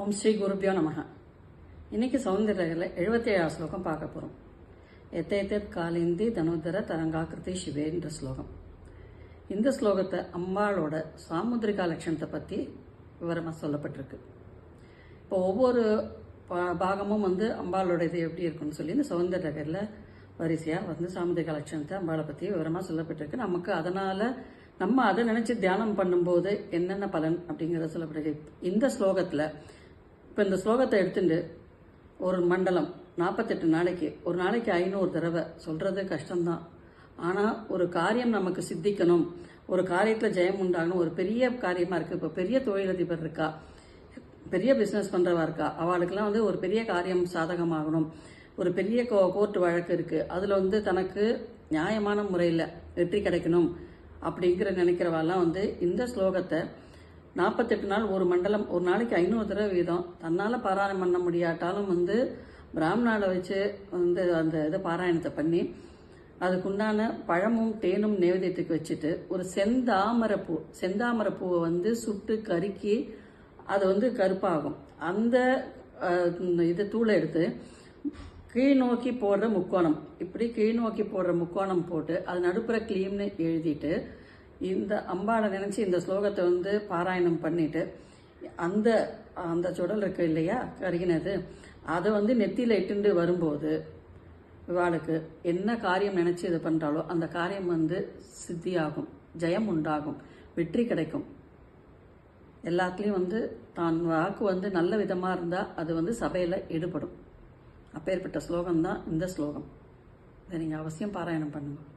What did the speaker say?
ஓம் ஸ்ரீ குருபியோ நமக இன்னைக்கு சௌந்தர்யில் எழுபத்தி ஏழாம் ஸ்லோகம் பார்க்க போகிறோம் எத்தேத்தேத் காலிந்தி தனுதர தரங்காக்கிருதி சிவேன்ற ஸ்லோகம். இந்த ஸ்லோகத்தை அம்பாளோட சாமுத்திரிகா லட்சணத்தை பற்றி விவரமாக சொல்லப்பட்டிருக்கு. இப்போ ஒவ்வொரு பா- பாகமும் வந்து அம்பாளோட இது எப்படி இருக்குன்னு சொல்லி இந்த சௌந்தர்யகரில் வரிசையாக வந்து சாமுத்திரிகா லட்சணத்தை அம்பாளை பற்றி விவரமாக சொல்லப்பட்டிருக்கு. நமக்கு அதனால் நம்ம அதை நினச்சி தியானம் பண்ணும்போது என்னென்ன பலன் அப்படிங்கிறத சொல்லப்பட்டிருக்கு. இந்த ஸ்லோகத்தில் இப்போ இந்த ஸ்லோகத்தை எடுத்துட்டு ஒரு மண்டலம் நாற்பத்தெட்டு நாளைக்கு. ஒரு நாளைக்கு ஐநூறு தடவை. சொல்கிறது கஷ்டம்தான். ஆனால் ஒரு காரியம் நமக்கு சித்திக்கணும். ஒரு காரியத்தில் ஜெயம் உண்டாகணும். ஒரு பெரிய காரியமாக இருக்குது இப்போ பெரிய தொழிலதிபர் இருக்கா? பெரிய பிஸ்னஸ் பண்ணுறவா இருக்கா? அவளுக்கெல்லாம் வந்து ஒரு பெரிய காரியம் சாதகமாகணும். ஒரு பெரிய கோ கோர்ட் வழக்கு இருக்குது அதில் வந்து தனக்கு நியாயமான முறையில் வெற்றி கிடைக்கணும் அப்படிங்கிற நினைக்கிறவாலாம் வந்து இந்த ஸ்லோகத்தை நாற்பத்தெட்டு நாள் ஒரு மண்டலம் ஒரு நாளைக்கு ஐநூறு தடவை வீதம். தன்னால் பாராயணம் பண்ண முடியாட்டாலும் வந்து பிராமணாவை வச்சு வந்து அந்த இதை பாராயணத்தை பண்ணி அதுக்குண்டான பழமும் தேனும் நைவேத்தியத்துக்கு வச்சுட்டு ஒரு செந்தாமரப்பூ செந்தாமரப்பூவை வந்து சுட்டு கருக்கி அது வந்து கருப்பாகும். அந்த இது தூளை எடுத்து கீழ் நோக்கி போடுற முக்கோணம். இப்படி கீழ் நோக்கி போடுற முக்கோணம் போட்டு அது நடுப்புற கிளீம்னு எழுதிட்டு இந்த அம்பாளை நினச்சி இந்த ஸ்லோகத்தை வந்து பாராயணம் பண்ணிட்டு அந்த அந்த சுடல் இருக்கு இல்லையா? கருகினது அதை வந்து நெத்தியில் இட்டுண்டு வரும்போது இவாளுக்கு என்ன காரியம் நினச்சி இது பண்ணுறாலோ அந்த காரியம் வந்து சித்தியாகும் ஜெயம் உண்டாகும் வெற்றி கிடைக்கும். எல்லாத்துலேயும் வந்து தான் வாக்கு வந்து நல்ல விதமாக இருந்தால் அது வந்து சபையில் ஈடுபடும். அப்பேற்பட்ட ஸ்லோகம் தான் இந்த ஸ்லோகம். இதை நீங்கள் அவசியம் பாராயணம் பண்ணுங்கள்